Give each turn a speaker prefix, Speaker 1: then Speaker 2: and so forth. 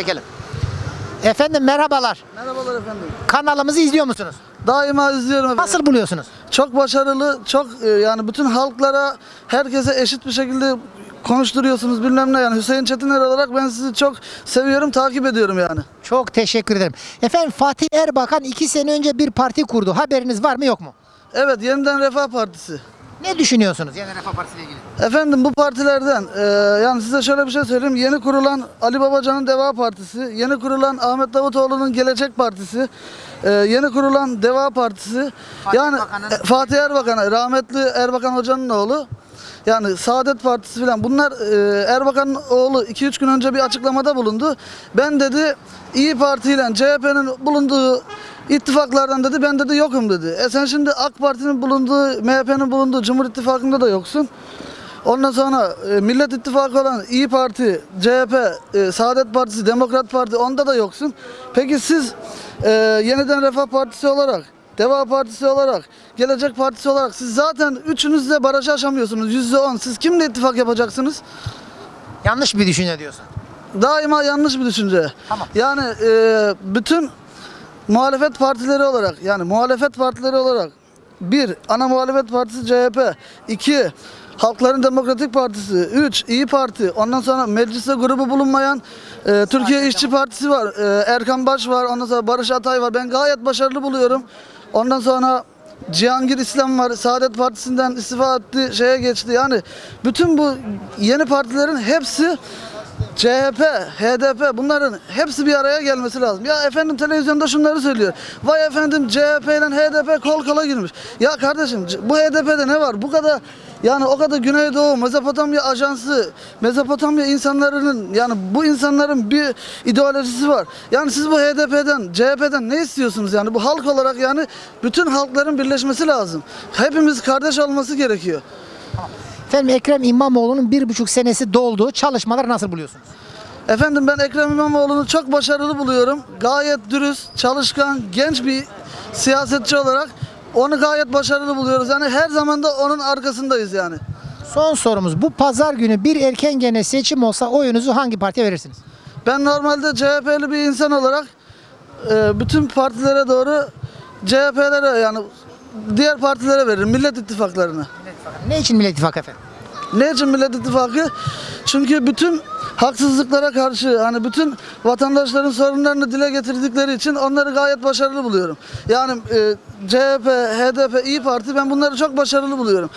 Speaker 1: Çekelim. Efendim merhabalar.
Speaker 2: Merhabalar efendim.
Speaker 1: Kanalımızı izliyor musunuz?
Speaker 2: Daima izliyorum efendim.
Speaker 1: Nasıl buluyorsunuz?
Speaker 2: Çok başarılı, çok e, yani bütün halklara, herkese eşit bir şekilde konuşturuyorsunuz bilmem ne yani. Hüseyin Çetiner olarak ben sizi çok seviyorum, takip ediyorum yani.
Speaker 1: Çok teşekkür ederim. Efendim Fatih Erbakan iki sene önce bir parti kurdu. Haberiniz var mı yok mu?
Speaker 2: Evet, Yeniden Refah Partisi.
Speaker 1: Ne düşünüyorsunuz Yeni Refah Partisi ile ilgili?
Speaker 2: Efendim bu partilerden e, yani size şöyle bir şey söyleyeyim. Yeni kurulan Ali Babacan'ın Deva Partisi, yeni kurulan Ahmet Davutoğlu'nun Gelecek Partisi, e, yeni kurulan Deva Partisi.
Speaker 1: Fatih
Speaker 2: yani
Speaker 1: Erbakan'ın-
Speaker 2: e, Fatih Erbakan, rahmetli Erbakan Hoca'nın oğlu. Yani Saadet Partisi falan bunlar e, Erbakan'ın oğlu 2-3 gün önce bir açıklamada bulundu. Ben dedi İyi Parti ile CHP'nin bulunduğu ittifaklardan dedi ben dedi yokum dedi. E sen şimdi AK Parti'nin bulunduğu, MHP'nin bulunduğu Cumhur İttifakı'nda da yoksun. Ondan sonra e, Millet İttifakı olan İyi Parti, CHP, e, Saadet Partisi, Demokrat Parti onda da yoksun. Peki siz e, Yeniden Refah Partisi olarak, Deva Partisi olarak, Gelecek Partisi olarak siz zaten üçünüz de barajı aşamıyorsunuz. Yüzde on. Siz kimle ittifak yapacaksınız?
Speaker 1: Yanlış bir düşünce diyorsun.
Speaker 2: Daima yanlış bir düşünce.
Speaker 1: Tamam.
Speaker 2: Yani e, bütün muhalefet partileri olarak yani muhalefet partileri olarak bir ana muhalefet partisi CHP, iki Halkların Demokratik Partisi, üç İyi Parti, ondan sonra mecliste grubu bulunmayan e, Türkiye İşçi Partisi var, e, Erkan Baş var, ondan sonra Barış Atay var. Ben gayet başarılı buluyorum. Ondan sonra Cihangir İslam var. Saadet Partisi'nden istifa etti, şeye geçti. Yani bütün bu yeni partilerin hepsi CHP, HDP bunların hepsi bir araya gelmesi lazım. Ya efendim televizyonda şunları söylüyor. Vay efendim CHP ile HDP kol kola girmiş. Ya kardeşim bu HDP'de ne var? Bu kadar yani o kadar Güneydoğu, Mezopotamya ajansı, Mezopotamya insanların yani bu insanların bir ideolojisi var. Yani siz bu HDP'den, CHP'den ne istiyorsunuz yani? Bu halk olarak yani bütün halkların birleşmesi lazım. Hepimiz kardeş olması gerekiyor.
Speaker 1: Efendim Ekrem İmamoğlu'nun bir buçuk senesi doldu. Çalışmaları nasıl buluyorsunuz?
Speaker 2: Efendim ben Ekrem İmamoğlu'nu çok başarılı buluyorum. Gayet dürüst, çalışkan, genç bir siyasetçi olarak onu gayet başarılı buluyoruz. Yani her zaman da onun arkasındayız yani.
Speaker 1: Son sorumuz. Bu pazar günü bir erken gene seçim olsa oyunuzu hangi partiye verirsiniz?
Speaker 2: Ben normalde CHP'li bir insan olarak e, bütün partilere doğru CHP'lere yani diğer partilere veririm. Millet ittifaklarına.
Speaker 1: Ne için Millet İttifakı efendim?
Speaker 2: Ne için Millet İttifakı? Çünkü bütün haksızlıklara karşı hani bütün vatandaşların sorunlarını dile getirdikleri için onları gayet başarılı buluyorum. Yani e, CHP, HDP, İyi Parti ben bunları çok başarılı buluyorum.